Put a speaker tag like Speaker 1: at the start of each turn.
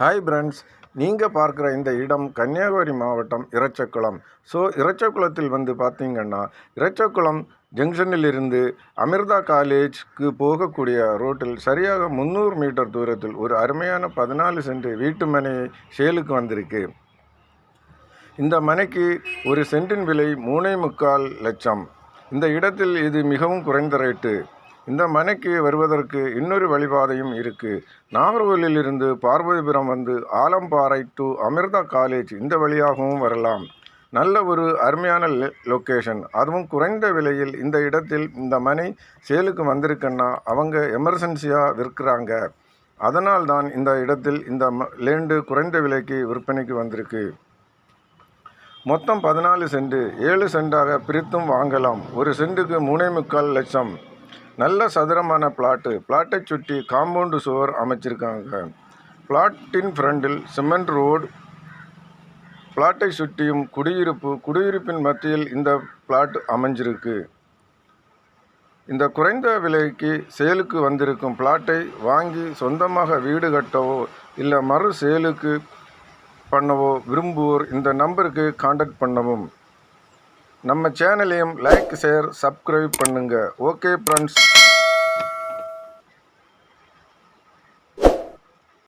Speaker 1: Hi friends நீங்கள் பார்க்குற இந்த இடம் கன்னியாகுமரி மாவட்டம் இறச்சக்குளம். ஸோ இறச்சக்குளத்தில் வந்து பார்த்தீங்கன்னா இறச்சக்குளம் ஜங்ஷனிலிருந்து அமிர்தா காலேஜ்க்கு போகக்கூடிய ரோட்டில் சரியாக முந்நூறு மீட்டர் தூரத்தில் ஒரு அருமையான பதினாலு சென்ட் வீட்டு மனை சேலுக்கு வந்திருக்கு. இந்த மனைக்கு ஒரு சென்ட்டின் விலை மூணே முக்கால் லட்சம். இந்த இடத்தில் இது மிகவும் குறைந்த ரேட்டு இந்த மனைக்கு வருவதற்கு இன்னொரு வழிபாதையும் இருக்கு. நாகர்கோவிலிருந்து பார்வதிபுரம் வந்து ஆலம்பாறை டு அமிர்தா காலேஜ் இந்த வழியாகவும் வரலாம். நல்ல ஒரு அருமையான லெ- லொக்கேஷன் அதுவும் குறைந்த விலையில் இந்த இடத்தில் இந்த மனை சேலுக்கு வந்திருக்குன்னா அவங்க எமர்ஜென்சியாக விற்கிறாங்க. அதனால் தான் இந்த இடத்தில் இந்த ம- லேண்டு குறைந்த விலைக்கு விற்பனைக்கு வந்திருக்கு. மொத்தம் பதினாலு சென்ட். ஏழு சென்டாக பிரித்தும் வாங்கலாம். ஒரு சென்ட்டுக்கு மூணே முக்கால் லட்சம். நல்ல சதுரமான பிளாட்டு பிளாட்டை சுற்றி காம்பவுண்டு சுவர் அமைச்சிருக்காங்க. பிளாட்டின் ஃப்ரண்டில் சிமெண்ட் ரோடு பிளாட்டை சுற்றியும் குடியிருப்பு குடியிருப்பின் மத்தியில் இந்த பிளாட் அமைஞ்சிருக்கு. இந்த குறைந்த விலைக்கு சேலுக்கு வந்திருக்கும் பிளாட்டை வாங்கி சொந்தமாக வீடு கட்டவோ இல்லை மறு சேலுக்கு பண்ணவோ விரும்புவோர் இந்த நம்பருக்கு காண்டாக்ட் பண்ணவும். நம்ம சேனலையும் லைக் ஷேர் சப்ஸ்கிரைப் பண்ணுங்க. Okay friends